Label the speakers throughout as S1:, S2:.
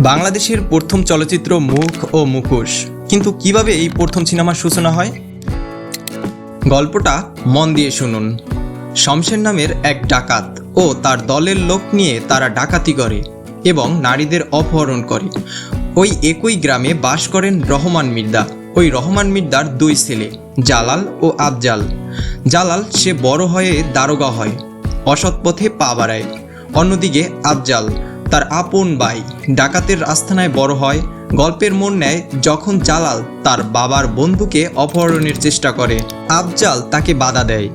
S1: বাংলাদেশের প্রথম চলচ্চিত্র মুখ ও মুখোশ। কিন্তু কীভাবে এই প্রথম সিনেমার সূচনা হয়? গল্পটা মন দিয়ে শুনুন। শমশের নামের এক ডাকাত ও তার দলের লোক নিয়ে তারা ডাকাতি করে এবং নারীদের অপহরণ করে। ওই একই গ্রামে বাস করেন রহমান মির্দা। ওই রহমান মির্দার দুই ছেলে, জালাল ও আফজাল। জালাল সে বড় হয়ে দারোগা হয়, অসৎ পথে পা বাড়ায়। অন্যদিকে আফজাল তার আপন ভাই ডাকাতের আস্থানায় বড় হয়। গল্পের মন নেয় যখন জালাল তার বাবার বন্ধুকে অপহরণের চেষ্টা করে। আফজাল তাকে বাধা দেয়।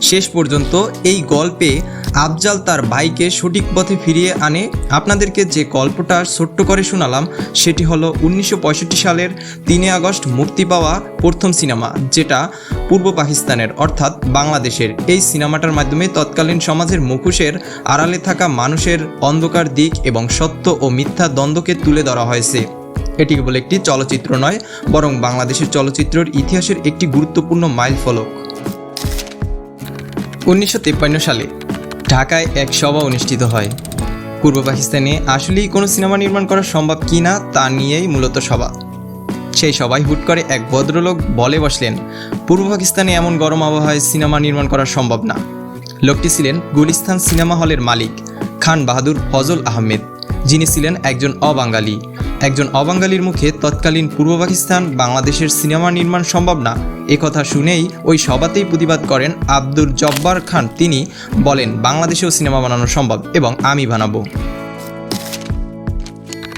S1: শেষ পর্যন্ত এই গল্পে আফজাল তার ভাইকে সঠিক পথে ফিরিয়ে আনে। আপনাদেরকে যে গল্পটা ছোট্ট করে শোনালাম, সেটি হলো উনিশশো পঁয়ষট্টি সালের তিনে আগস্ট মুক্তি পাওয়া প্রথম সিনেমা, যেটা পূর্ব পাকিস্তানের, অর্থাৎ বাংলাদেশের। এই সিনেমাটার মাধ্যমে তৎকালীন সমাজের মুখোশের আড়ালে থাকা মানুষের অন্ধকার দিক এবং সত্য ও মিথ্যা দ্বন্দ্বকে তুলে ধরা হয়েছে। এটি কেবল একটি চলচ্চিত্র নয়, বরং বাংলাদেশের চলচ্চিত্রের ইতিহাসের একটি গুরুত্বপূর্ণ মাইল ফলক উনিশশো তিপ্পান্ন সালে ঢাকায় এক সভা অনুষ্ঠিত হয়। পূর্ব পাকিস্তানে আসলেই কোনো সিনেমা নির্মাণ করা সম্ভব কি না তা নিয়েই মূলত সভা। সেই সভায় হুট করে এক ভদ্রলোক বলে বসলেন, পূর্ব পাকিস্তানে এমন গরম আবহাওয়ায় সিনেমা নির্মাণ করা সম্ভব না। লোকটি ছিলেন গুলিস্তান সিনেমা হলের মালিক খান বাহাদুর ফজল আহমেদ, যিনি ছিলেন একজন অবাঙালি। একজন অবাঙালির মুখে তৎকালীন পূর্ব পাকিস্তান বাংলাদেশের সিনেমা নির্মাণ সম্ভব না কথা শুনেই ওই সভাতেই প্রতিবাদ করেন আব্দুল জব্বার খান। তিনি বলেন, বাংলাদেশেও সিনেমা বানানো সম্ভব এবং আমি বানাবো।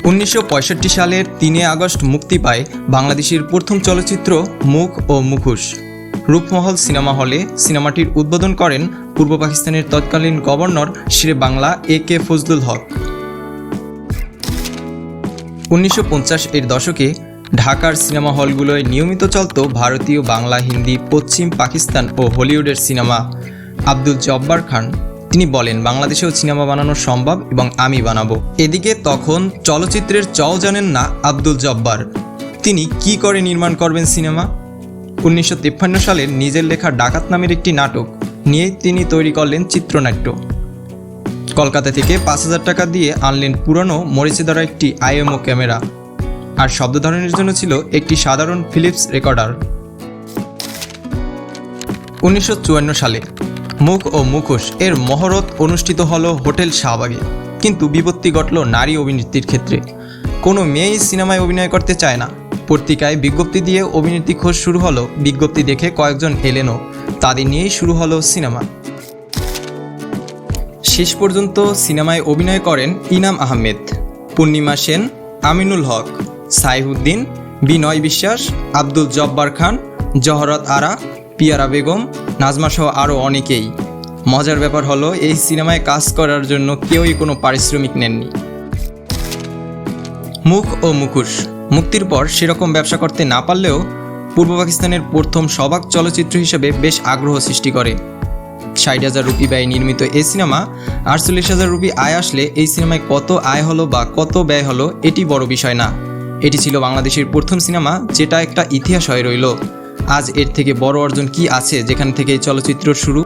S1: উনিশশো পঁয়ষট্টি সালের তিনে আগস্ট মুক্তি পায় বাংলাদেশের প্রথম চলচ্চিত্র মুখ ও মুখোশ। রূপমহল সিনেমা হলে সিনেমাটির উদ্বোধন করেন পূর্ব পাকিস্তানের তৎকালীন governor Shere Bangla, A K Fazlul Huq. উনিশশো পঞ্চাশ এর দশকে ঢাকার সিনেমা হলগুলোয় নিয়মিত চলত ভারতীয়, বাংলা, হিন্দি, পশ্চিম, পাকিস্তান ও হলিউডের সিনেমা। আব্দুল জব্বার খান, তিনি বলেন, বাংলাদেশেও সিনেমা বানানো সম্ভব এবং আমি বানাবো। এদিকে তখন চলচ্চিত্রের চও জানেন না আব্দুল জব্বার। তিনি কি করে নির্মাণ করবেন সিনেমা? উনিশশো তিপ্পান্ন সালের নিজের লেখা ডাকাত নামের একটি নাটক নিয়ে তিনি তৈরি করলেন চিত্রনাট্য। কলকাতা থেকে পাঁচ হাজার টাকা দিয়ে আনলেন পুরনো মরিচে ধরা একটি আইএমও ক্যামেরা। আর শব্দ ধারণের জন্য ছিল একটি সাধারণ ফিলিপস রেকর্ডার। উনিশশো চুয়ান্ন সালে মুখ ও মুখোশ এর মহরত অনুষ্ঠিত হল হোটেল শাহবাগে। কিন্তু বিপত্তি ঘটল নারী অভিনেত্রীর ক্ষেত্রে। কোনো মেয়েই সিনেমায় অভিনয় করতে চায় না। পত্রিকায় বিজ্ঞপ্তি দিয়ে অভিনেত্রী খোঁজ শুরু হলো। বিজ্ঞপ্তি দেখে কয়েকজন এলেনও। তাদের নিয়েই শুরু হলো সিনেমা। শেষ পর্যন্ত সিনেমায় অভিনয় করেন ইনাম আহমেদ, পূর্ণিমা সেন, আমিনুল হক। সাইহুদ্দিন, বিনয় বিশ্বাস, আব্দুল জব্বার খান, জহরত আরা, পিয়ারা বেগম, নাজমা সহ আরও অনেকেই। মজার ব্যাপার হলো, এই সিনেমায় কাজ করার জন্য কেউই কোনো পারিশ্রমিক নেননি। মুখ ও মুখোশ। মুক্তির পর সেরকম ব্যবসা করতে না পারলেও পূর্ব পাকিস্তানের প্রথম সবাক চলচ্চিত্র হিসেবে বেশ আগ্রহ সৃষ্টি করে। ষাট হাজার রুপি ব্যয় নির্মিত এই সিনেমা, আটচল্লিশ হাজার রুপি আয় আসলে এই সিনেমায় কত আয় হলো বা কত ব্যয় হলো এটি বড় বিষয় না। এটি ছিল বাংলাদেশের প্রথম সিনেমা যেটা একটা ইতিহাস হয়ে রইল। আজ এর থেকে বড় অর্জন কি আছে যেখান থেকে চলচ্চিত্র শুরু